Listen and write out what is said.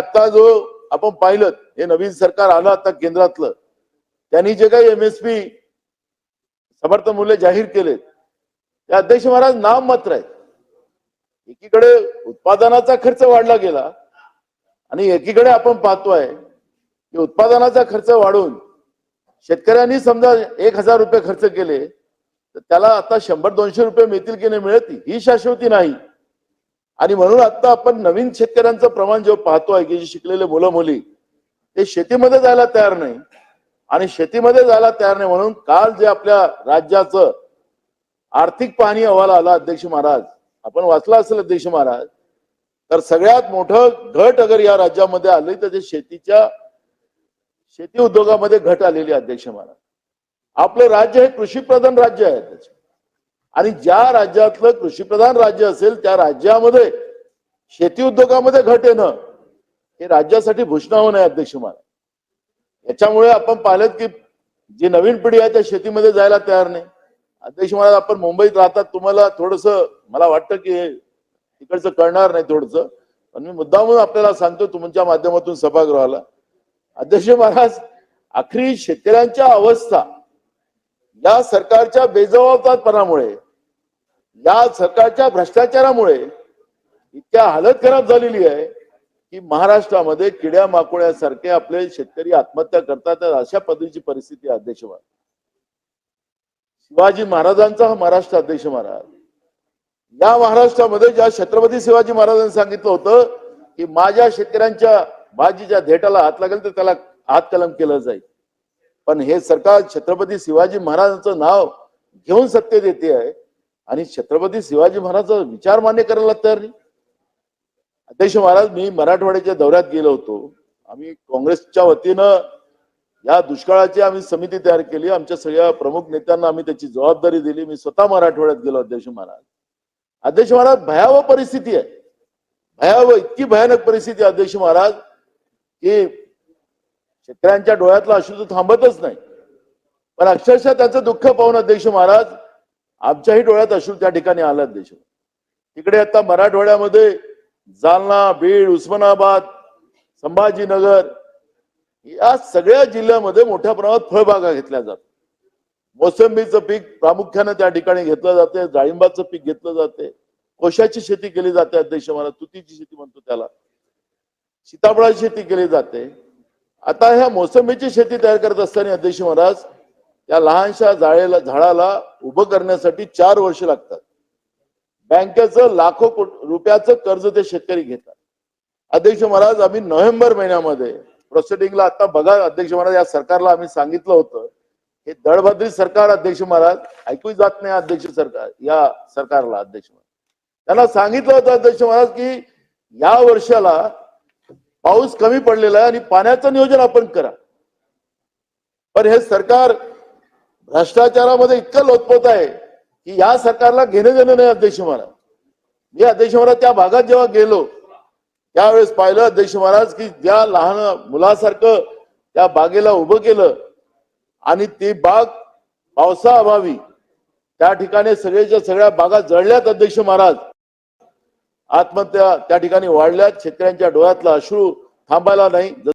आता जो आपण पाहिलं हे नवीन सरकार आलं आता केंद्रातलं त्यांनी जे काही एमएसपी समर्थन मूल्य जाहीर केले ते अध्यक्ष महाराज नाम मात्र आहे एकीकडे उत्पादनाचा खर्च वाढला गेला आणि एकीकडे आपण पाहतोय की उत्पादनाचा खर्च वाढून शेतकऱ्यांनी समजा एक हजार रुपये खर्च केले तर त्याला आता शंभर दोनशे रुपये मिळतील की नाही मिळत ही शाश्वती नाही. आणि म्हणून आता आपण नवीन शेतकऱ्यांचं प्रमाण जेव्हा पाहतोय की जे शिकलेले मुलं मुली ते शेतीमध्ये जायला तयार नाही. आणि शेतीमध्ये जायला तयार नाही म्हणून काल जे आपल्या राज्याचं आर्थिक पाहणी अहवाल आला अध्यक्ष महाराज आपण वाचला असेल अध्यक्ष महाराज तर सगळ्यात मोठं घट अगर या राज्यामध्ये आली तर ते शेतीच्या शेती उद्योगामध्ये घट आलेली अध्यक्ष महाराज. आपलं राज्य हे कृषीप्रधान राज्य आहे आणि ज्या राज्यातलं कृषीप्रधान राज्य असेल त्या राज्यामध्ये शेती उद्योगामध्ये घट येणं हे राज्यासाठी भूषणावं नाही अध्यक्ष महाराज याच्यामुळे आपण पाहिलं की जी नवीन पिढी आहे त्या शेतीमध्ये जायला तयार नाही. अध्यक्ष महाराज आपण मुंबईत राहतात तुम्हाला थोडस मला वाटतं की तिकडचं कळणार नाही थोडस. पण मी मुद्दामून आपल्याला सांगतो तुमच्या माध्यमातून सभागृहाला. अध्यक्ष महाराज आखरी शेतकऱ्यांच्या अवस्था या सरकारच्या बेजबाबदारपणामुळे या सरकारच्या भ्रष्टाचारामुळे इतक्या हालत खराब झालेली आहे की महाराष्ट्रामध्ये किड्या माकोड्यासारखे आपले शेतकरी आत्महत्या करतात अशा पद्धतीची परिस्थिती अध्यक्ष महाराज. शिवाजी महाराजांचा हा महाराष्ट्र अध्यक्ष महाराज. या महाराष्ट्रामध्ये ज्या छत्रपती शिवाजी महाराजांनी सांगितलं होतं की माझ्या शेतकऱ्यांच्या भाजीच्या धेटाला हात लागेल तर त्याला हात कलम केलं जाईल. पण हे सरकार छत्रपती शिवाजी महाराजांचं नाव घेऊन सत्य देते आहे. आणि छत्रपती शिवाजी महाराजांचा विचार मान्य करायला तयार नाही. अध्यक्ष महाराज मी मराठवाड्याच्या दौऱ्यात गेलो होतो. आम्ही काँग्रेसच्या वतीनं या दुष्काळाची आम्ही समिती तयार केली. आमच्या सगळ्या प्रमुख नेत्यांना आम्ही त्याची जबाबदारी दिली. मी स्वतः मराठवाड्यात गेलो अध्यक्ष महाराज. अध्यक्ष महाराज भयावह परिस्थिती आहे. भयावह इतकी भयानक परिस्थिती अध्यक्ष महाराज की शेतकऱ्यांच्या डोळ्यातला अश्रू तर थांबतच नाही. पण अक्षरशः त्याचं दुःख पाहून अध्यक्ष महाराज आमच्याही डोळ्यात अश्रू त्या ठिकाणी आला अध्यक्ष. तिकडे आता मराठवाड्यामध्ये जालना बीड उस्मानाबाद संभाजीनगर या सगळ्या जिल्ह्यामध्ये मोठ्या प्रमाणात फळबागा घेतल्या जातात. मोसंबीचं पीक प्रामुख्याने त्या ठिकाणी घेतलं जाते डाळिंबाचं पीक घेतलं जाते कोशाची शेती केली जाते अध्यक्ष महाराज तुतीची शेती म्हणतो त्याला. सीताफळाची शेती केली जाते. आता ह्या मोसंबीची शेती तयार करत असताना अध्यक्ष महाराज त्या लहानशा जाळेला झाडाला उभं करण्यासाठी चार वर्ष लागतात. बँकेचं लाखो रुपयाचं कर्ज ते शेतकरी घेतात. अध्यक्ष महाराज आम्ही नोव्हेंबर महिन्यामध्ये प्रोसिडिंगला आता बघा अध्यक्ष महाराज या सरकारला आम्ही सांगितलं होतं हे दळभद्री सरकार अध्यक्ष महाराज ऐकू जात नाही अध्यक्ष सरकार या सरकारला अध्यक्ष महाराज. त्यांना सांगितलं होतं अध्यक्ष महाराज की या वर्षाला पाऊस कमी पडलेला आहे आणि पाण्याचं नियोजन आपण करा. पण हे सरकार भ्रष्टाचारामध्ये इतकं लोटपोत आहे की या सरकारला घेणं देणं नाही अध्यक्ष महाराज. मी अध्यक्ष महाराज त्या भागात जेव्हा गेलो त्यावेळेस पाहिलं अध्यक्ष महाराज की ज्या लहान मुलासारखं त्या बागेला उभं केलं आणि ती बाग पावसाअभावी त्या ठिकाणी सगळ्याच्या सगळ्या बागा जळल्यात अध्यक्ष महाराज. आत्महत्या त्या ठिकाणी वाढल्यात. शेतकऱ्यांच्या डोळ्यातला अश्रू थांबायला नाही.